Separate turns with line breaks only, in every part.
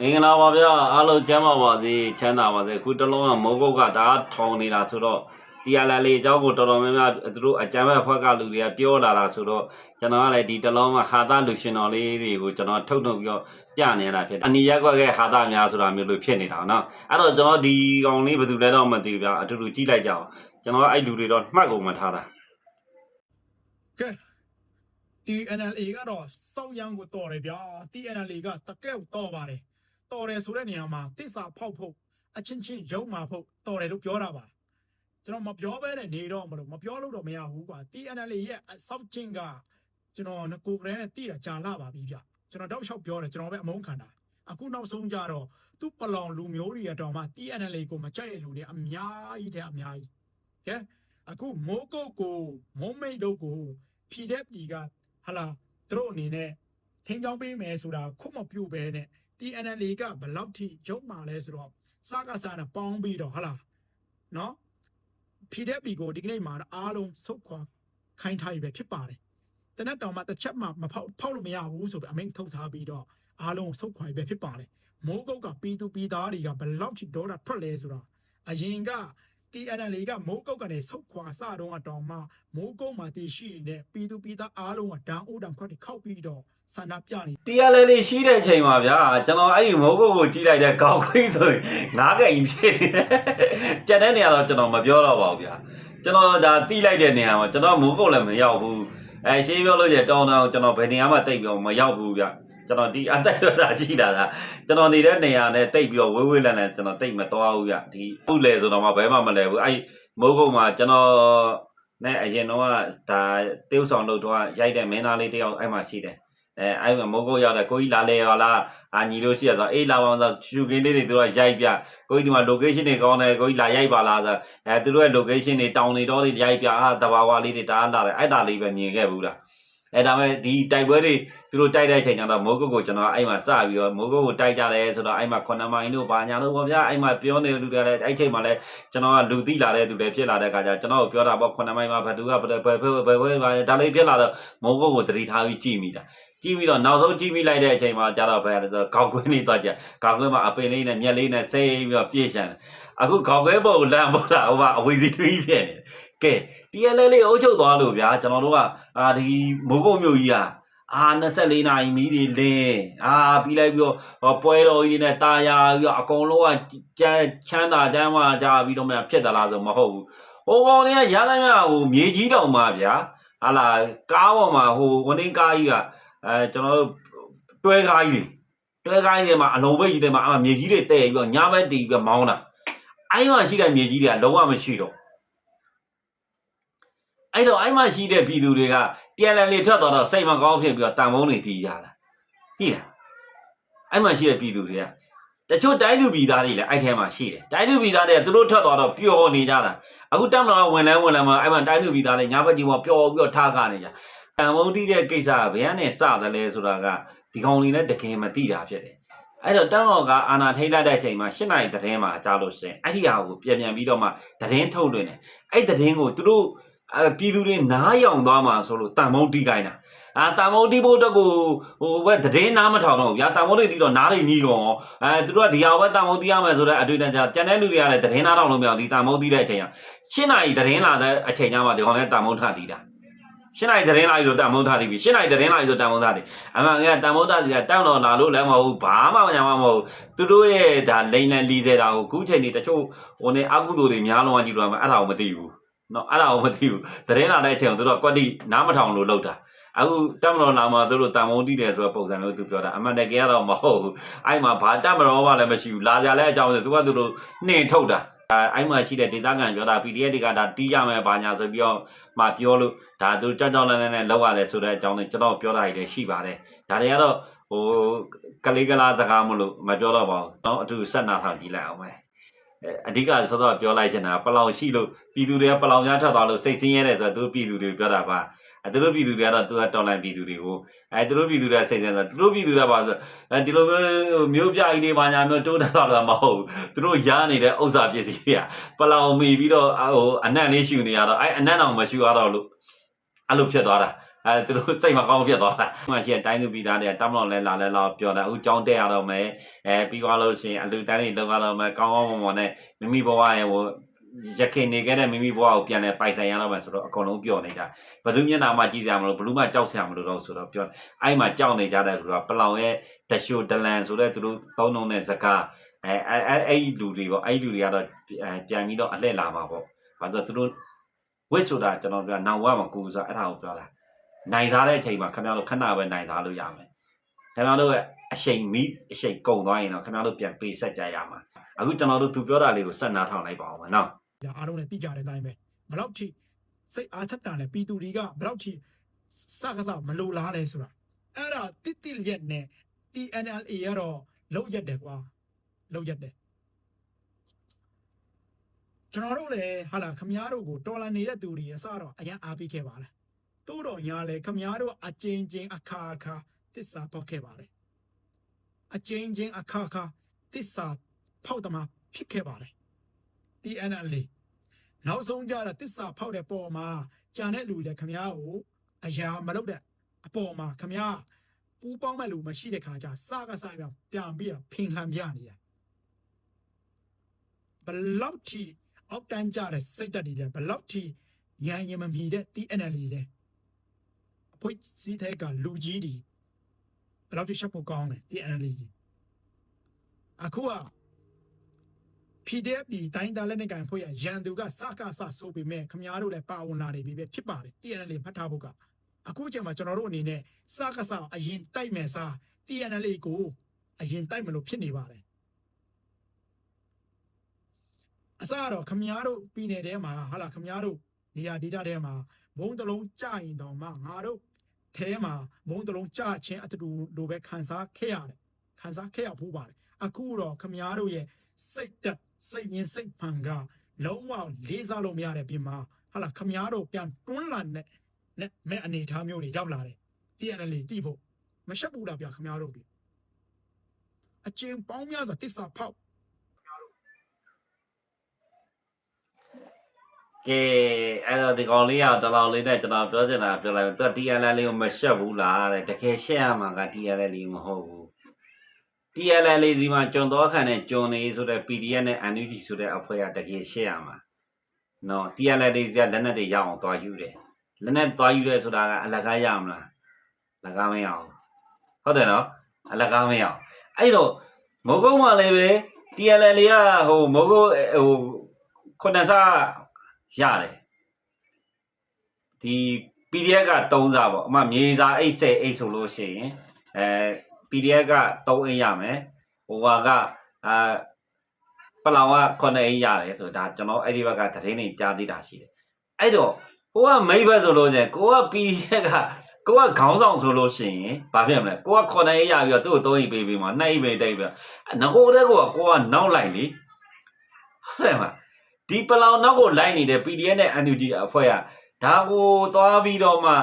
မင်္ဂလာပါဗျာအားလုံးကျမ်းပါပါစေချမ်းသာပါစေခုတလုံးကမိုးကုတ်ကဒါထောင်နေတာဆိုတော့တရားလာလေးအเจ้าကိုတော်တော်များများသူတို့အကြမ်းဖက်ဖွဲ့ကလူတွေကပြောလာတာဆိုတော့ကျွန်တော်ကလည်းဒီတလုံးကဟာတာလူရှင်တော်လေးတွေကိုကျွန်တော်ထုတ်ထုတ်ပြီးတော့ပြနေရတာဖြစ်တယ်အနီရက်ကွက်ကဟာတာများဆိုတာမျိုးလို့ဖြစ်နေတာเนาะအဲ့တော့ကျွန်တော်ဒီကောင်လေးဘယ်သူလဲတော့မသိဘူးဗျာအတူတူကြည့်လိုက်ကြအောင်ကျွန်တော်အဲ့လူတွေတော့မှတ်ကုန်မှထားတာ
ကဲ TNLA ကတော့စောက်ရန်ကိုတော်တယ်ဗျာ TNLA ကတကယ်ကိုတော်ပါတယ် တော်တယ်ဆိုတဲ့နေရာမှာတစ္ဆာဖောက်ဖို့အချင်းချင်းရုံမာဖို့တော်တယ်လို့ပြောတာပါကျွန်တော်မပြောဘဲနဲ့နေတော့မလို့မပြောလို့တော့မရဘူးကွာ TNLA ရဲ့စောက်ချင်းကကျွန်တော်ငကိုကရဲနဲ့တည်တာကြာလာပါပြီဗျကျွန်တော်တောက်လျှောက်ပြောတယ်ကျွန်တော်ပဲအမုန်းခံတာအခုနောက်ဆုံးကြတော့သူ့ပလောင်လူမျိုးတွေအတော်မှ TNLA ကိုမကြိုက်တဲ့လူတွေအများကြီးတဲ့အများကြီးကဲအခုမိုးကုတ်ကိုမုံမိတ်တို့ကိုဖြီတဲ့ပြည်ကဟလာသူတို့အနေနဲ့ထင်းချောင်းပေးမယ်ဆိုတာခုမပြုတ်ပဲနဲ့ TNL ကဘယ်လောက်ထိရုံမာလဲဆိုတော့စကားစားနဲ့ပေါင်းပြီးတော့ဟလာနော်ဖြီတဲ့ပြည်ကိုဒီကနေ့မှာအားလုံးဆုတ်ခွာခိုင်းထားပြီပဲဖြစ်ပါတယ်တနက်တောင်မှတစ်ချက်မှမဖောက်ဖောက်လို့မရဘူးဆိုပြီးအမိန့်ထုတ်ထားပြီးတော့အားလုံးဆုတ်ခွာပြီပဲဖြစ်ပါတယ်မိုးကုတ်ကပြည်သူပြည်သားတွေကဘယ်လောက်ထိဒေါတာထွက်လဲဆိုတာအရင်က TNL ကမိုးကုတ်ကနေဆုတ်ခွာစတော့အတောင်မှမိုးကုတ်မှာတည်ရှိနေတဲ့ပြည်သူပြည်သားအားလုံးကဒဏ်အိုးဒဏ်ခွက်တွေခောက်ပြီးတော့ ဆန္ဒပြနေ
တရားလေးလေးရှိတဲ့အချိန်မှာဗျာကျွန်တော်အဲ့ဒီမိုးကုတ်ကိုကြည့်လိုက်တဲ့ကောက်ခွေးဆိုရင်ငားကအိမ်ဖြစ်နေတယ်ကျန်တဲ့နေရာတော့ကျွန်တော်မပြောတော့ပါဘူးဗျာကျွန်တော်ဒါတီးလိုက်တဲ့နေရာမှာကျွန်တော်မိုးကုတ်လည်းမရောက်ဘူးအဲရှင်းပြောလို့ရတောင်းတောင်းကျွန်တော်ဘယ်နေရာမှတိတ်ပြီးမရောက်ဘူးဗျာကျွန်တော်ဒီအတက်ရတာရှိတာလားကျွန်တော်နေတဲ့နေရာနဲ့တိတ်ပြီးတော့ဝေးဝေးလန့်လန့်ကျွန်တော်တိတ်မသွားဘူးဗျဒီပုလေဆိုတော့မှဘယ်မှမလဲဘူးအဲ့မိုးကုတ်မှာကျွန်တော်နဲ့အရင်တော့ကဒါတေးဥဆောင်လို့တော့ရိုက်တဲ့မင်းသားလေးတယောက်အဲ့မှာရှိတယ် အဲအဲ့မှာမိုးကုတ်ရောက်တယ်ကိုကြီးလာလေရောလားအာညီလို့ရှိရဆိုအေးလာပါအောင်ဆိုရှူကင်းလေးတွေသူတို့ကရိုက်ပြကိုကြီးဒီမှာ location တွေကောင်းတယ်ကိုကြီးလာရိုက်ပါလားဆိုအဲသူတို့ရဲ့ location တွေတောင်တွေတော့တွေရိုက်ပြအာတဘာဝလေးတွေတားလာတယ်အဲ့ဒါလေးပဲမြင်ခဲ့ဘူးလားအဲဒါမဲ့ဒီတိုက်ပွဲတွေသူတို့တိုက်တဲ့အချိန်ကျတော့မိုးကုတ်ကိုကျွန်တော်အဲ့မှာစပြီးတော့မိုးကုတ်ကိုတိုက်ကြတယ်ဆိုတော့အဲ့မှာ9မိုင်တို့ဘာညာတို့ပေါ့ဗျာအဲ့မှာပြောနေတဲ့လူတွေလည်းအဲ့ချိန်မှာလည်းကျွန်တော်ကလူသိလာတဲ့သူတွေဖြစ်လာတဲ့အခါကျကျွန်တော်ကိုပြောတာပေါ့9မိုင်မှာဘယ်သူကဘယ်ဘယ်ဘယ်ဘယ်ဘယ်ဒါလေးဖြစ်လာတော့မိုးကုတ်ကိုတတိထားပြီးကြည့်မိတာ ကြည့်ပြီးတော့နောက်ဆုံးကြည့်ပြီးလိုက်တဲ့အချိန်မှာကျတော့ဘယ်လဲဆိုတော့ခေါက်ကွင်းလေးသွားကြခေါက်ကွင်းမှာအပင်လေးနဲ့မျက်လေးနဲ့စိတ်ပြီးတော့ပြည့်ရှံတယ်အခုခေါက်ကွင်းပေါ်ကိုလမ်းပေါ်တာဟိုကအဝေစီထွေးဖြစ်နေတယ်ကဲ TLL လေးအုပ်ချုပ်သွားလို့ဗျာကျွန်တော်တို့ကအာဒီမိုးကုတ်မြို့ကြီးကအာ24နာရီမီးတွေလင်းအာပြီးလိုက်ပြီးတော့ဟောပွဲတော်ကြီးတွေနဲ့တာယာပြီးတော့အကုန်လုံးကကျန်းချမ်းသာချမ်းသာကြပြီးတော့မှဖြစ်သလားဆိုမဟုတ်ဘူးဟိုကောင်တွေကရမ်းသမျှဟိုမြေကြီးတောင်မှာဗျာဟာလာကားပေါ်မှာဟိုဝင်းကားကြီးက အဲကျွန်တော်တို့တွဲကားကြီးတွေတွဲကားကြီးတွေမှာအလုံးပိတ်ကြီးတွေမှာအမမြေကြီးတွေတဲ့ပြီးတော့ညဘက်တီးပြီးတော့မောင်းတာအိုင်းမှာရှိတဲ့မြေကြီးတွေကလုံးဝမရှိတော့အဲ့တော့အိုင်းမှာရှိတဲ့ပြည်သူတွေကပြန်လည်လေထွက်သွားတော့စိတ်မကောင်းဖြစ်ပြီးတော့တန်ဖုံးတွေတီးရတာကြည့်လားအဲ့မှာရှိတဲ့ပြည်သူတွေကတချို့တိုင်းသူပြည်သားတွေလည်းအဲ့ထဲမှာရှိတယ်တိုင်းသူပြည်သားတွေကသူတို့ထွက်သွားတော့ပျော်နေကြတာအခုတမန်တော်ဝင်လဲဝင်လဲမှာအဲ့မှာတိုင်းသူပြည်သားတွေညဘက်ကြီးမှာပျော်ပြီးတော့ထားကနေကြ တန်မုံတိတဲ့ကိစ္စကဘယ်ကနေစသလဲဆိုတာကဒီကောင်လေးနဲ့တကယ်မသိတာဖြစ်တယ်။အဲ့တော့တန်းတော်ကအာနာထိတ်လိုက်တဲ့အချိန်မှာ၈နိုင်သတင်းမှာကြားလို့ရှိရင်အဲ့ဒီဟာကိုပြန်ပြန်ပြီးတော့မှသတင်းထုတ်လွှင့်တယ်။အဲ့သတင်းကိုသူတို့အပြည်သူတွေနားယောင်သွားမှာဆိုလို့တန်မုံတိကိုင်းတာ။အာတန်မုံတိဖို့အတွက်ကိုဟိုဘက်သတင်းနားမထောင်တော့ဘူးဗျာတန်မုံတိတီတော့နားတွေနီးကုန်အောင်အဲသူတို့ကဒီဟာဘက်တန်မုံတိရမယ်ဆိုတဲ့အတွေ့အကြုံကြကျန်တဲ့လူတွေကလည်းသတင်းနားထောင်လို့မရဘူးဒီတန်မုံတိတဲ့အချိန်က၈နိုင်သတင်းလာတဲ့အချိန်ကျမှဒီကောင်လည်းတန်မုံထတီးတာ။ ရှင်းနိုင်သတင်းလာပြီဆိုတန်မုံသားသိပြီရှင်းနိုင်သတင်းလာပြီဆိုတန်မုံသားသိအမှန်ကတန်မုံသားသိတာတောင်းတော့လာလို့လည်းမဟုတ်ဘာမှမညာမမဟုတ်သူတို့ရဲ့ဒါလိန်လန်လီစေတာကိုခုချိန်နေတချို့ဟိုနေအကုသိုလ်တွေများလုံးဝကြည့်လို့မှအဲ့ဒါကိုမသိဘူးနော်အဲ့ဒါကိုမသိဘူးသတင်းလာတဲ့အချိန်ကိုသူတို့ကွက်တိနားမထောင်လို့လောက်တာအခုတမတော်လာမှာသူတို့တာမုံတိတယ်ဆိုတော့ပုံစံမျိုးသူပြောတာအမှန်တကယ်ကတော့မဟုတ်ဘူးအဲ့မှာဘာတမတော်မှလည်းမရှိဘူးလာကြလဲအကြောင်းဆိုသူကသူတို့နှင်ထုတ်တာ အဲ့မှာရှိတဲ့ဒေသခံပြောတာ PDF တွေကဒါတီးရမယ်ဘာညာဆိုပြီးတော့မှပြောလို့ဒါသူကြောက်ကြောက်လန့်လန့်နဲ့လောက်ရတယ်ဆိုတဲ့အကြောင်းလေးကျွန်တော်ပြောတာတွေရှိပါတယ်ဒါတွေကတော့ဟိုကလေးကလာစကားမလို့မပြောတော့ပါဘူးတော့အတူဆက်နာထားကြည့်လိုက်အောင်မယ်အဓိကဆိုတော့ပြောလိုက်ချင်တာပလောင်ရှိလို့ပြည်သူတွေကပလောင်များထွက်သွားလို့စိတ်ဆင်းရဲတယ်ဆိုတော့သူပြည်သူတွေပြောတာပါ အဲသူတို့ပြည်သူတွေကတော့သူကတော်လိုင်းပြည်သူတွေကိုအဲသူတို့ပြည်သူတွေကစိတ်ဆင်းရဲတယ်သူတို့ပြည်သူတွေကပါဆိုအဲဒီလိုမျိုးမျိုးပြအိတွေပါညာမျိုးတိုးတက်သွားတာမဟုတ်ဘူးသူတို့ရားနေတဲ့ဥစ္စာပစ္စည်းတွေကပလောင်မီပြီးတော့ဟိုအနံ့လေးရှူနေရတော့အဲအနံ့အောင်မရှူရတော့လို့အဲ့လိုဖြစ်သွားတာအဲသူတို့စိတ်မကောင်းဖြစ်သွားတာမှရှိတဲ့တိုင်းသူပြည်သားတွေကတမလို့လဲလာလဲလာပြောတာအခုကြောင်းတက်ရတော့မယ်အဲပြီးသွားလို့ရှိရင်အလူတန်းတွေလောက်ရတော့မယ်ကောင်းကောင်းမွန်မွန်နဲ့မိမိဘဝရဲ့ဟို ရခင်နေခဲ့တဲ့မိမိဘဝကိုပြန်လဲပိုက်ဆိုင်ရတော့မယ်ဆိုတော့အကုန်လုံးပြောနေကြဘယ်သူမျက်နှာမှကြည့်ကြမလို့ဘလူးမှကြောက်ဆရာမလို့တော့ဆိုတော့ပြောအဲ့မှာကြောက်နေကြတဲ့ဆိုတော့ပလောင်ရဲ့တရှိုဒလန်ဆိုတဲ့သူတို့သုံးလုံးတဲ့ဇကာအဲအဲအဲ့ဒီလူတွေပေါ့အဲ့ဒီလူတွေကတော့ပြန်ပြီးတော့အလှည့်လာမှာပေါ့ဘာလို့သူတို့ဝိတ်ဆိုတာကျွန်တော်ပြောနောင်ဝမှာကိုယ်ဆိုအဲ့ဒါကိုပြောတာနိုင်သားတဲ့အချိန်မှာခင်ဗျားတို့ခဏပဲနိုင်သားလို့ရမယ်ခင်ဗျားတို့ရဲ့အချိန်မီအချိန်ကုန်သွားရင်တော့ခင်ဗျားတို့ပြန်ပေးဆက်ကြရမှာအခုကျွန်တော်တို့သူပြောတာလေးကိုဆက်နားထောင်လိုက်ပါအောင်မနော်
ဒါအားလုံးလည်းသိကြတဲ့အတိုင်းပဲဘလောက်ထိစိတ်အားထက်တာလဲပြည်သူတွေကဘလောက်ထိစကားစမလိုလားလဲဆိုတာအဲ့ဒါတိတိရက်နဲ့ TNLA ကတော့လောက်ရက်တယ်ကွာလောက်ရက်တယ်ကျွန်တော်တို့လည်းဟာလာခမားတို့ကိုတော်လန်နေတဲ့သူတွေအစတော့အရင်အားပေးခဲ့ပါလားတိုးတော်ညာလဲခမားတို့အချင်းချင်းအခါအခါတစ္ဆာပေါက်ခဲ့ပါတယ်အချင်းချင်းအခါအခါတစ္ဆာဖောက်တမဖြစ်ခဲ့ပါတယ် TNLA နောက်ဆုံးကြတာတစ္ဆာဖောက်တဲ့ပေါ်မှာကြံတဲ့လူတွေခမားကိုအရာမလုပ်တဲ့အပေါ်မှာခမားပူပေါင်းမဲ့လူမရှိတဲ့ခါကျစကားဆိုင်ပြန်ပြန်ပြီးတော့ဖင်လှန်ပြနေတာဘလောက်ထိအောက်တန်းကြတဲ့စိတ်တက်တွေတဲ့ဘလောက်ထိညံရင်မမီတဲ့ TNLA တဲ့အဖွင့်စီးတဲ့ကလူကြီးတွေဘလောက်ထိရှက်ဖို့ကောင်းလဲ TNLA ကြီးအခုက PDF ဒီတိုင်းသားလက်နဲ့ကန်ဖွဲ့ရရန်သူကစကားစဆိုပေမဲ့ခမားတို့လည်းပါဝင်လာနေပြီပဲဖြစ်ပါတယ် TNL မှတ်ထားဖို့ကအခုချိန်မှာကျွန်တော်တို့အနေနဲ့စကားစအရင်တိုက်မယ်စား TNL ကိုအရင်တိုက်မလို့ဖြစ်နေပါတယ်အစားတော့ခမားတို့ပြည်နယ်ထဲမှာဟာလာခမားတို့နေရာဒေတာထဲမှာဘုံတလုံးကြရင်တောင်မှငါတို့ထဲမှာဘုံတလုံးကြချင်းအတူလိုပဲခံစားခဲ့ရတယ်ခံစားခဲ့ရဖို့ပါတယ်အခုတော့ခမားတို့ရဲ့စိတ်တက် စိတ်ရင်းစိတ်မှန်ကလုံးဝလေးစားလို့မရတဲ့ပြင်မှာဟာလာခမားတို့ပြန်တွန်းလာတဲ့နဲ့မဲ့အနေအထားမျိုးတွေရောက်လာတယ် TNL တိဖို့မရှက်ဘူးလားဗျခမားတို့ဒီအချင်းပေါင်းများစွာတစ္ဆာဖောက်
ကဲအဲ့တော့ဒီကောင်လေးကတလောင်လေးနဲ့ကျွန်တော်ပြောချင်တာပြောလိုက်မယ်သူက TNL လေးကိုမရှက်ဘူးလားတဲ့တကယ်ရှက်ရမှာက TNL လေးမဟုတ်ဘူး TNL လေးစီမှာကျွန်တော်ခံတဲ့ကျွန်နေဆိုတဲ့ PDF နဲ့ NUG ဆိုတဲ့အဖွဲ့ကတကယ်ရှက်ရမှာနော် TNL လေးစီကလက်နက်တွေရအောင်သွားယူတယ်လက်နက်သွားယူတယ်ဆိုတာကအလကားရမလားလကားမရအောင်ဟုတ်တယ်နော်အလကားမရအောင်အဲ့တော့မုတ်ကုန်းမှလည်းပဲ TNL လေးကဟိုမုတ်ကုန်းဟိုခုနစားရတယ်ဒီ PDF က3စားပေါ့အမမြေစားအိတ်10အိတ်ဆိုလို့ရှိရင်အဲ PDF က3အိတ်ရမယ်ဟိုဟာကအာပလောင်က9အိတ်ရတယ်ဆိုတော့ဒါကျွန်တော်အဲ့ဒီဘက်ကသတင်းတွေကြားသိတာရှိတယ်အဲ့တော့ကိုကမိဘဆိုလို့ရှိရင်ကိုက PDF ကကိုကခေါင်းဆောင်ဆိုလို့ရှိရင်ဘာဖြစ်မလဲကိုက9အိတ်ရပြီးတော့သူ့ကို3အိတ်ပေးပြီးမှ2အိတ်ပဲတိတ်ပြီးငကိုတဲ့ကိုကကိုကနောက်လိုက်လေဟုတ်တယ်မလားဒီပလောင်နောက်ကိုလိုက်နေတဲ့ PDF နဲ့ NUG အဖွဲ့ကဒါကိုသွားပြီးတော့မှ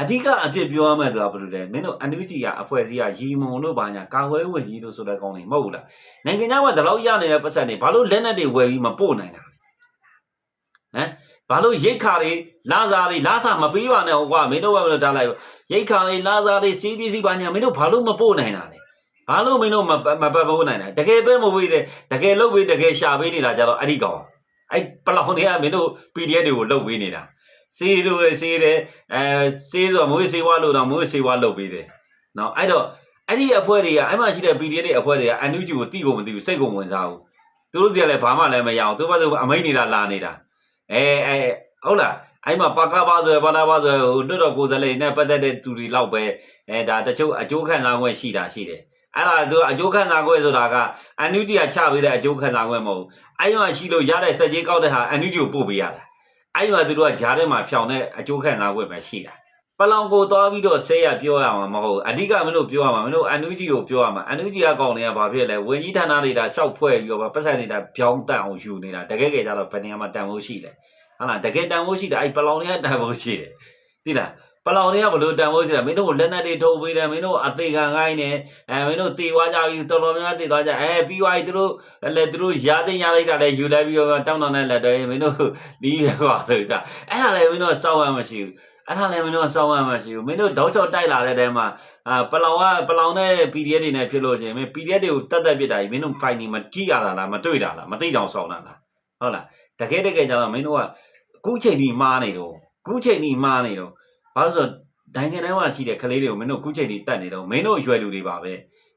အဓိကအဖြစ်ပြောရမယ်ဆိုတာဘယ်လိုလဲမင်းတို့ NUG ကအဖွဲ့အစည်းကရီမုံတို့ဘာညာကာဝဲဝင်ကြီးတို့ဆိုတဲ့ကောင်းနေမဟုတ်ဘူးလားနိုင်ငံခြားမှာဒီလောက်ရနေတဲ့ပတ်စံတွေဘာလို့လက်နက်တွေဝယ်ပြီးမပို့နိုင်တာလဲဟမ်ဘာလို့ရိတ်ခါတွေလာစားတွေလာစားမပေးပါနဲ့ဟောကွာမင်းတို့ကမလို့တားလိုက်ရိတ်ခါတွေလာစားတွေစီးပစ္စည်းဘာညာမင်းတို့ဘာလို့မပို့နိုင်တာလဲဘာလို့မင်းတို့မမပတ်ပို့နိုင်တာတကယ်ပဲမဝေးတယ်တကယ်လုတ်ပေးတကယ်ရှာပေးနေတာကြတော့အဲ့ဒီကောင်အဲ့ပလောင်တွေကမင်းတို့ PDF တွေကိုလုတ်ပေးနေတာ စေးလို့စေးတယ်အဲစေးဆိုမွေးစေးဝါလို့တော့မွေးစေးဝါလုပ်ပေးတယ်နော်အဲ့တော့အဲ့ဒီအဖွဲ့တွေကအဲ့မှာရှိတဲ့ PDF တွေအဖွဲ့တွေကအန်ယူဂျီကိုတိကိုမသိဘူးစိတ်ကိုဝင်စားဘူးသူတို့စီကလည်းဘာမှလည်းမရအောင်သူဘာလို့အမိန်နေတာလာနေတာအဲအဲဟုတ်လားအဲ့မှာပါကပါဆိုရပါတာပါဆိုရဟိုလွတ်တော်ကိုယ်စားလှယ်နဲ့ပတ်သက်တဲ့သူတွေလောက်ပဲအဲဒါတချို့အကျိုးခံစားခွင့်ရှိတာရှိတယ်အဲ့ဒါသူအကျိုးခံစားခွင့်ဆိုတာကအန်ယူဂျီကချပေးတဲ့အကျိုးခံစားခွင့်မဟုတ်ဘူးအဲ့မှာရှိလို့ရတဲ့စက်ကြီးကောက်တဲ့ဟာအန်ယူဂျီကိုပို့ပေးရတာ အဲ့မှာသူတို့ကဂျားထဲမှာဖြောင်တဲ့အကျိုးခံစား권ပဲရှိတာပလောင်ကိုသွားပြီးတော့ဆဲရပြောရမှာမဟုတ်အဓိကမင်းတို့ပြောရမှာမင်းတို့အန်ယူဂျီကိုပြောရမှာအန်ယူဂျီကကောင်းနေတာဘာဖြစ်လဲဝင်းကြီးဌာနတွေကရှောက်ဖွဲ့ပြီးတော့ပတ်စံနေတာဖြောင်းတန်အောင်ယူနေတာတကယ်ကြကြတော့ဘယ်နေရာမှာတန်ဖို့ရှိလဲဟုတ်လားတကယ်တန်ဖို့ရှိတယ်အဲ့ပလောင်တွေကတန်ဖို့ရှိတယ်သိလား ပလောင်တွေကဘလို့တန်ဖို့ရှိတယ်မင်းတို့လက်နက်တွေထုတ်ပေးတယ်မင်းတို့အသေးခံခိုင်းနေအဲမင်းတို့တေသွားကြပြီတော်တော်များများတေသွားကြအဲပြီးသွားပြီသူတို့လည်းသူတို့ရာသိရလိုက်တာလည်းယူလိုက်ပြီးတော့တောင်းတောင်းနဲ့လက်တွေမင်းတို့လီးရကွာဆိုပြီးအဲ့ဒါလည်းမင်းတို့စောက်ရမရှိဘူးအဲ့ဒါလည်းမင်းတို့စောင်းရမှာရှိဘူးမင်းတို့တောက်ချောက်တိုက်လာတဲ့တဲမှာအာပလောင်ကပလောင်နဲ့ PDF တွေနဲ့ဖြစ်လို့ရှိရင်မင်း PDF တွေကိုတတ်တတ်ပြစ်တာကြီးမင်းတို့ fight နေမကြည့်ရတာလားမတွေ့တာလားမသိကြအောင်စောင်းတာလားဟုတ်လားတကယ်တကယ်ကျတော့မင်းတို့ကအခုချိန်ဒီမားနေတော့အခုချိန်ဒီမားနေတော့ ဘာလို့ဆိုဒိုင်ငံထဲမှာရှိတဲ့ကလေးတွေကိုမင်းတို့အခုချိန်ဒီတတ်နေတော့မင်းတို့ရွယ်လူတွေပါပဲ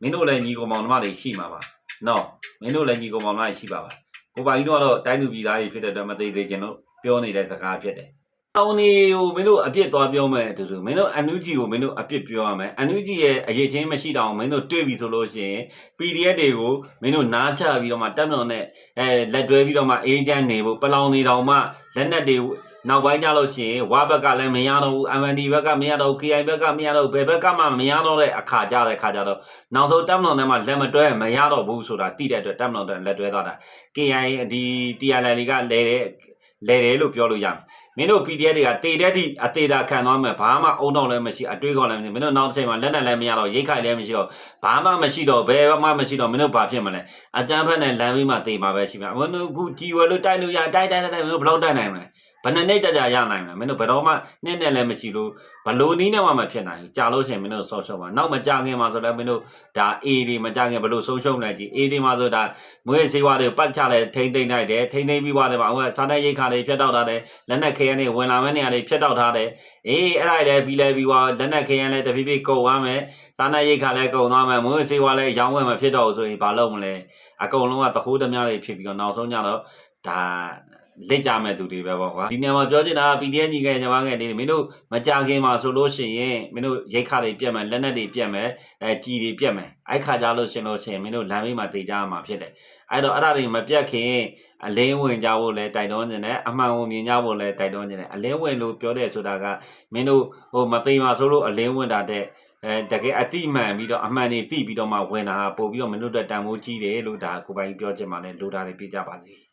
မင်းတို့လည်းညီကောင်မောင်နှမတွေရှိမှာပါနော်မင်းတို့လည်းညီကောင်မောင်နှမတွေရှိပါပါကိုပါကြီးတို့ကတော့တိုင်းသူပြည်သားတွေဖြစ်တဲ့အတွက်မသိသေးကျွန်တော်ပြောနေတဲ့စကားဖြစ်တယ်တောင်းနေကိုမင်းတို့အပြစ်သွားပြောမယ်အတူတူမင်းတို့အန်နူဂျီကိုမင်းတို့အပြစ်ပြောရမယ်အန်နူဂျီရဲ့အရေးချင်းမရှိတော့မင်းတို့တွေ့ပြီဆိုလို့ရှိရင် PDF တွေကိုမင်းတို့နားချပြီးတော့မှတက်မတော်နဲ့အဲလက်တွဲပြီးတော့မှအေးချမ်းနေဖို့ပလောင်နေတောင်မှလက်နက်တွေ နောက်ပိုင်းကြလို့ရှိရင်ဝါဘက်ကလည်းမရတော့ဘူး MND ဘက်ကမရတော့ဘူး KI ဘက်ကမရတော့ဘူးဘယ်ဘက်ကမှမရတော့တဲ့အခါကြတဲ့အခါကြတော့နောက်ဆုံးတက်မတော်နဲ့မှလက်မတွဲမရတော့ဘူးဆိုတာသိတဲ့အတွက်တက်မတော်နဲ့လက်တွဲသွားတာ KI ဒီ TLL ကလဲတယ်လဲတယ်လို့ပြောလို့ရမယ်မင်းတို့ PDF တွေကတေတဲ့တိအသေးတာခံသွားမယ်ဘာမှအုံတော့လည်းမရှိအတွေးခေါ်လည်းမရှိမင်းတို့နောက်တစ်ချိန်မှာလက်နက်လည်းမရတော့ရိတ်ခိုင်လည်းမရှိတော့ဘာမှမရှိတော့ဘယ်မှမရှိတော့မင်းတို့ဘာဖြစ်မလဲအကြမ်းဖက်နဲ့လမ်းပြီးမှတေမှာပဲရှိမှာမင်းတို့အခုကြီးဝယ်လို့တိုက်လို့ရတိုက်တိုက်တိုက်မင်းတို့ဘယ်လောက်တိုက်နိုင်မလဲ ဘယ်နှစ်နေ့ကြာကြာရနိုင်မလဲမင်းတို့ဘယ်တော့မှနှစ်နဲ့လည်းမရှိလို့ဘလို့နီးနဲ့မှမဖြစ်နိုင်ဘူးကြာလို့ရှိရင်မင်းတို့ဆော့ရှော့ပါနောက်မကြခင်မှာဆိုလည်းမင်းတို့ဒါ A တွေမကြခင်ဘလို့ဆုံးရှုံးလိုက်ကြည့် A တွေမှာဆိုဒါမွေးစေးဝါးတွေပတ်ချလဲထိမ့်သိမ့်လိုက်တယ်ထိမ့်သိမ့်ပြီးွားတယ်ပါဟိုကစားတဲ့ရိတ်ခါတွေဖြတ်တော့တာတယ်လက်နက်ခဲယမ်းတွေဝင်လာမယ့်နေရာတွေဖြတ်တောက်ထားတယ်။အေးအဲ့ဒါလည်းပြီးလဲပြီးသွားလက်နက်ခဲယမ်းလည်းတဖြည်းဖြည်းကုန်သွားမယ်။စားနပ်ရိက္ခာလည်းကုန်သွားမယ်။မွေးစေးဝါလည်းရောင်းဝယ်မဖြစ်တော့ဘူးဆိုရင်ဘာလုပ်မလဲ။အကုန်လုံးကသခိုးသမားတွေဖြစ်ပြီးတော့နောက်ဆုံးကြတော့ဒါ လက်ကြမဲ့သူတွေပဲပေါ့ကွာဒီနေရာမှာပြောချင်တာက PDF ညီငယ်ညီမငယ်တွေမင်းတို့မကြခင်မှာဆိုလို့ရှိရင်မင်းတို့ရိတ်ခါတွေပြတ်မယ်လက်နက်တွေပြတ်မယ်အဲကြီးတွေပြတ်မယ်အဲ့ခါကြလို့ရှင်လို့ရှိရင်မင်းတို့လမ်းမေးမှာတေးကြရမှာဖြစ်တယ်အဲ့တော့အဲ့ဒါတွေမပြတ်ခင်အလင်းဝင်ကြဖို့လဲတိုက်တွန်းနေတယ်အမှန်ကိုမြင်ကြဖို့လဲတိုက်တွန်းနေတယ်အလင်းဝင်လို့ပြောတဲ့ဆိုတာကမင်းတို့ဟိုမသိပါဆိုလို့အလင်းဝင်တာတဲ့အဲတကယ်အတိမှန်ပြီးတော့အမှန်တွေသိပြီးတော့မှဝင်တာဟာပို့ပြီးတော့မင်းတို့အတွက်တန်ဖိုးကြီးတယ်လို့ဒါကိုပိုင်ပြောချင်ပါတယ်လိုတာတွေပြကြပါစေ